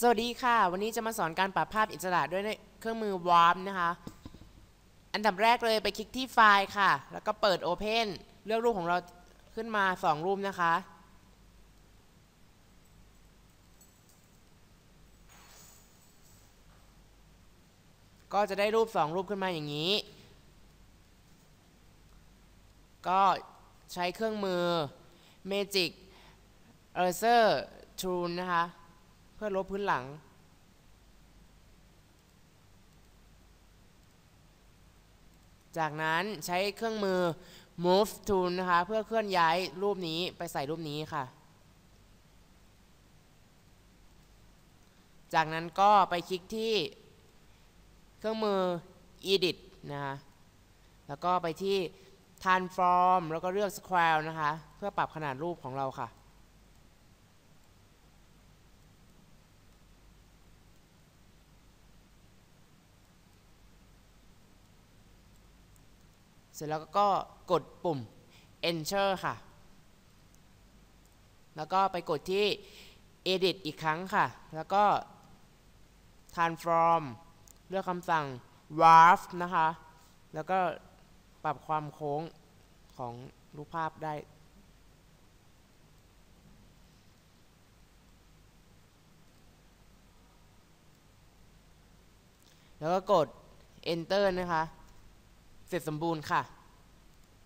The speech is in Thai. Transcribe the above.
สวัสดีค่ะ วันนี้จะมาสอนการปรับภาพอิสระด้วยเครื่องมือ Warp นะคะ อันดับแรกเลยไปคลิกที่ไฟล์ค่ะ แล้วก็เปิด Open เลือกรูปของเราขึ้นมา 2 รูปนะคะ ก็จะได้รูป 2 รูปขึ้นมาอย่างนี้ ก็ใช้เครื่องมือ Magic Eraser Tool นะคะ เพื่อลบพื้นหลัง จากนั้นใช้เครื่องมือ move tool นะคะ เพื่อเคลื่อนย้ายรูปนี้ไปใส่รูปนี้ค่ะ จากนั้นก็ไปคลิกที่เครื่องมือ edit นะคะ แล้วก็ไปที่ transform แล้วก็เลือก square นะคะ เพื่อปรับขนาดรูปของเราค่ะ เสร็จแล้วก็กดปุ่ม enter ค่ะ แล้วก็ไปกดที่ edit อีกครั้งค่ะ แล้วก็ transform เลือกคำสั่ง warp นะคะ แล้วก็ปรับความโค้งของรูปภาพได้ แล้วก็กด enter นะคะ เสร็จสมบูรณ์ค่ะ